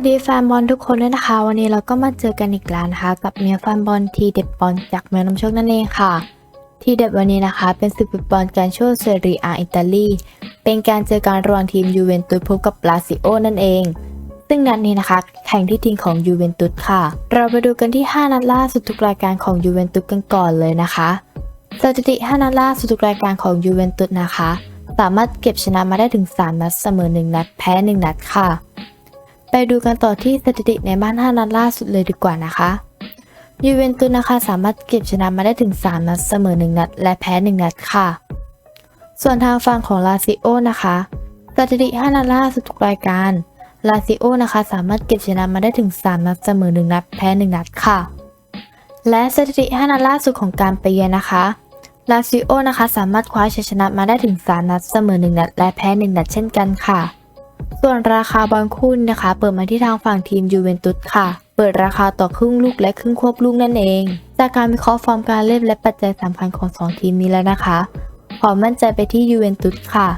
วัสดีแฟนบอลทุกคนด้วยนะคะ วันนี้เราก็มาเจอกันอีกแล้วนะคะกับเมียแฟนบอลทีเด็ดบอลจากแมวนำโชคนั่นเองค่ะ ทีเด็ดวันนี้นะคะ เป็นศึกฟุตบอลการช่วเซรียอิตาลีเป็นการเจอกันระหว่างทีมยูเวนตุสพบกับลาซิโอนั่นเอง ซึ่งนัดนี้นะคะ แข่งที่ทีมของยูเวนตุสค่ะ เราไปดูกันที่ 5 นัดล่าสุดทุกรายการของยูเวนตุสกันก่อนเลยนะคะสถิติ 5 นัดล่าสุดทุกรายการของยูเวนตุสนะคะ สามารถเก็บชนะมาได้ถึง 3 นัดเสมอ 1 นัดแพ้ 1 นัดค่ะ ไปดูกันต่อที่สถิติในบ้าน5นัดล่าสุดเลยดีกว่านะคะยูเวนตุสนะคะสามารถเก็บชนะมาได้ถึง 3 นัดเสมอ 1 นัด และแพ้ 1 นัดค่ะ ส่วนทางฝั่งของลาซิโอนะคะสถิติ5นัดล่าสุดทุกรายการลาซิโอนะคะสามารถเก็บชนะมาได้ถึง 3 นัดเสมอ 1 นัด แพ้ 1 นัดค่ะ และสถิติ5นัดล่าสุดของการไปเยือนนะคะลาซิโอนะคะสามารถคว้าชัยชนะมาได้ถึง 3 นัดเสมอ 1 นัด และแพ้ 1 นัดเช่นกันค่ะ ส่วนราคาบอลคู่นะคะ เปิดมาที่ทางฝั่งทีมยูเวนตุสค่ะ เปิดราคาต่อครึ่งลูกและครึ่งควบลูกนั่นเอง จากการวิเคราะห์ฟอร์มการเล่นและปัจจัยสำคัญของสองทีมนี้แล้วนะคะความมั่นใจไปที่ยูเวนตุสค่ะ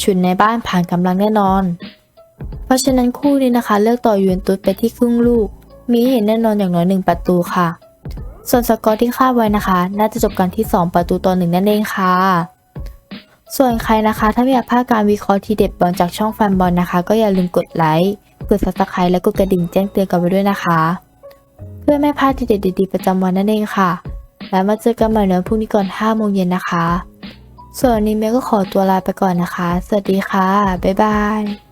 ชุนในบ้านผ่านกำลังแน่นอน เพราะฉะนั้นคู่นี้นะคะ เลือกต่อยูเวนตุสไปที่ครึ่งลูก มีเห็นแน่นอนอย่างน้อยหนึ่งประตูค่ะ ส่วนสกอร์ที่คาดไว้นะคะ น่าจะจบกันที่ 2 ประตูต่อหนึ่งนั่นเองค่ะ ส่วนใครนะคะ ถ้าไม่อยากพลาดการวิเคราะห์ทีเด็ดบอลจากช่องแฟนบอลนะคะ ก็อย่าลืมกดไลค์กดซับสไครต์และกดกระดิ่งแจ้งเตือนกันไว้ด้วยนะคะ เพื่อไม่พลาดทีเด็ดดีๆประจำวันนั่นเองค่ะ แล้วมาเจอกันใหม่ในวันพรุ่งนี้ก่อน5โมงเย็นนะคะ ส่วนนนี้เมย์ก็ขอตัวลาไปก่อนนะคะ สวัสดีค่ะบ๊ายบาย